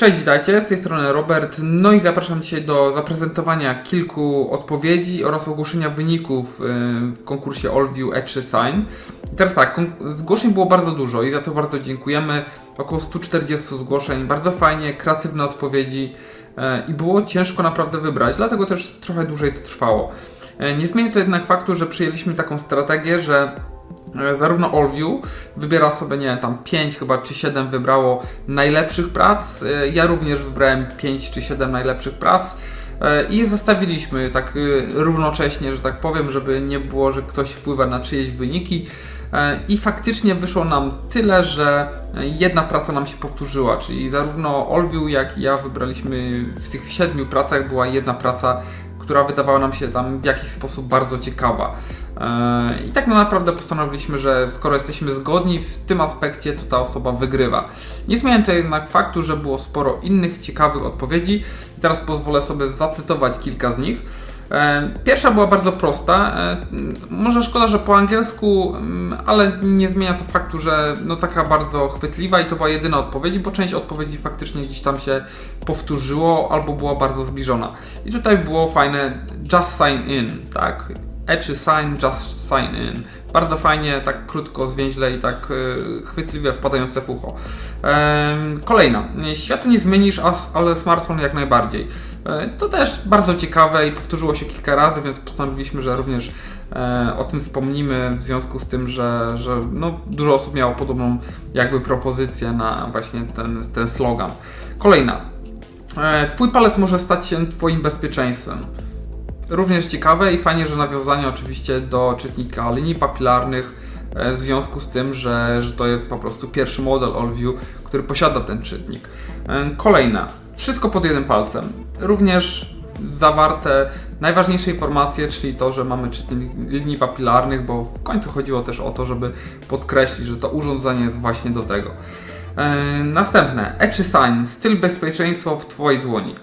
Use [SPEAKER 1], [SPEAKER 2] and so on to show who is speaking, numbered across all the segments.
[SPEAKER 1] Cześć, witajcie, z tej strony Robert, no i zapraszam dzisiaj do zaprezentowania kilku odpowiedzi oraz ogłoszenia wyników y, w konkursie AllView E3 Sign. I teraz tak, zgłoszeń było bardzo dużo i za to bardzo dziękujemy, około 140 zgłoszeń, bardzo fajnie, kreatywne odpowiedzi y, i było ciężko naprawdę wybrać, dlatego też trochę dłużej to trwało. Y, Nie zmienia to jednak faktu, że przyjęliśmy taką strategię, że E, Zarówno AllView wybiera sobie, nie wiem, tam 5 chyba czy 7 wybrało najlepszych prac. E, Ja również wybrałem 5 czy 7 najlepszych prac. E, I zestawiliśmy tak e, równocześnie, że tak powiem, żeby nie było, że ktoś wpływa na czyjeś wyniki. E, I faktycznie wyszło nam tyle, że jedna praca nam się powtórzyła, czyli zarówno AllView, jak i ja wybraliśmy w tych siedmiu pracach była jedna praca, która wydawała nam się tam w jakiś sposób bardzo ciekawa. Eee, I tak naprawdę postanowiliśmy, że skoro jesteśmy zgodni w tym aspekcie, to ta osoba wygrywa. Nie zmienia to jednak faktu, że było sporo innych ciekawych odpowiedzi i teraz pozwolę sobie zacytować kilka z nich. E, Pierwsza była bardzo prosta. E, Może szkoda, że po angielsku, mm, ale nie zmienia to faktu, że no taka bardzo chwytliwa i to była jedyna odpowiedź, bo część odpowiedzi faktycznie gdzieś tam się powtórzyło albo była bardzo zbliżona. I tutaj było fajne just sign in, tak? Eczy sign, just sign in. Bardzo fajnie, tak krótko, zwięźle i tak y, chwytliwie wpadające w ucho. Em, kolejna. Świat nie zmienisz, ale smartfon jak najbardziej. E, To też bardzo ciekawe i powtórzyło się kilka razy, więc postanowiliśmy, że również e, o tym wspomnimy w związku z tym, że, że no, dużo osób miało podobną jakby propozycję na właśnie ten, ten slogan. Kolejna. E, Twój palec może stać się Twoim bezpieczeństwem. Również ciekawe i fajnie, że nawiązanie oczywiście do czytnika linii papilarnych e, w związku z tym, że, że to jest po prostu pierwszy model AllView, który posiada ten czytnik. E, Kolejna. Wszystko pod jednym palcem. Również zawarte najważniejsze informacje, czyli to, że mamy czytnik linii papilarnych, bo w końcu chodziło też o to, żeby podkreślić, że to urządzenie jest właśnie do tego. E, Następne. Etchy Sign. Styl bezpieczeństwa w Twojej dłoni.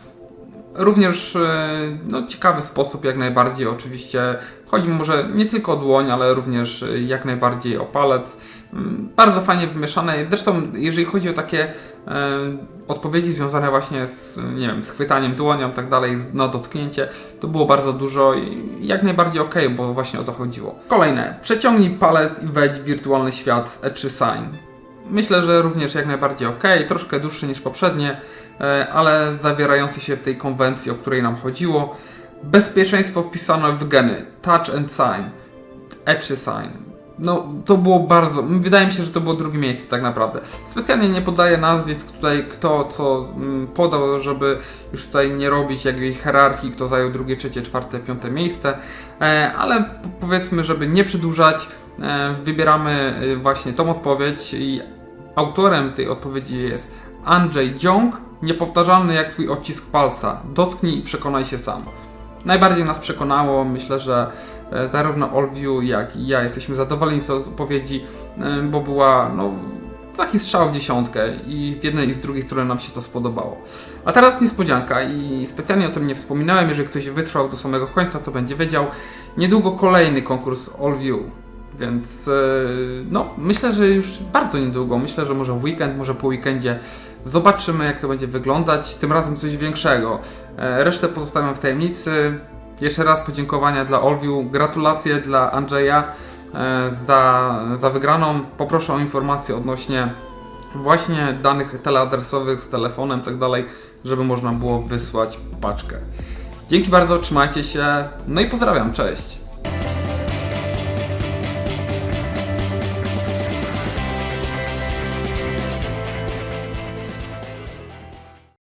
[SPEAKER 1] Również e, no, ciekawy sposób, jak najbardziej oczywiście. Chodzi może nie tylko o dłoń, ale również e, jak najbardziej o palec. Mm, Bardzo fajnie wymieszane. Zresztą, jeżeli chodzi o takie e, odpowiedzi związane właśnie z, nie wiem, chwytaniem dłonią, tak dalej, na dotknięcie, to było bardzo dużo i jak najbardziej ok, bo właśnie o to chodziło. Kolejne. Przeciągnij palec i wejdź w wirtualny świat z Etchy Sign. Myślę, że również jak najbardziej ok, troszkę dłuższy niż poprzednie, e, ale zawierający się w tej konwencji, o której nam chodziło. Bezpieczeństwo wpisane w geny, touch and sign, etchy sign. No, to było bardzo. Wydaje mi się, że to było drugie miejsce, tak naprawdę. Specjalnie nie podaję nazwisk tutaj, kto co mm, podał, żeby już tutaj nie robić jakiejś hierarchii, kto zajął drugie, trzecie, czwarte, piąte miejsce, e, ale po- powiedzmy, żeby nie przedłużać, e, wybieramy właśnie tą odpowiedź i autorem tej odpowiedzi jest Andrzej Dziąg, niepowtarzalny jak twój odcisk palca. Dotknij i przekonaj się sam. Najbardziej nas przekonało, myślę, że e, zarówno AllView, jak i ja jesteśmy zadowoleni z odpowiedzi, e, bo była no, taki strzał w dziesiątkę i z jednej i z drugiej strony nam się to spodobało. A teraz niespodzianka i specjalnie o tym nie wspominałem, jeżeli ktoś wytrwał do samego końca, to będzie wiedział. Niedługo kolejny konkurs AllView, więc e, no, myślę, że już bardzo niedługo, myślę, że może w weekend, może po weekendzie zobaczymy jak to będzie wyglądać, tym razem coś większego. E, Resztę pozostawiam w tajemnicy. Jeszcze raz podziękowania dla Olwiu, gratulacje dla Andrzeja e, za, za wygraną. Poproszę o informacje odnośnie właśnie danych teleadresowych z telefonem, tak dalej, żeby można było wysłać paczkę. Dzięki bardzo, trzymajcie się, no i pozdrawiam, cześć!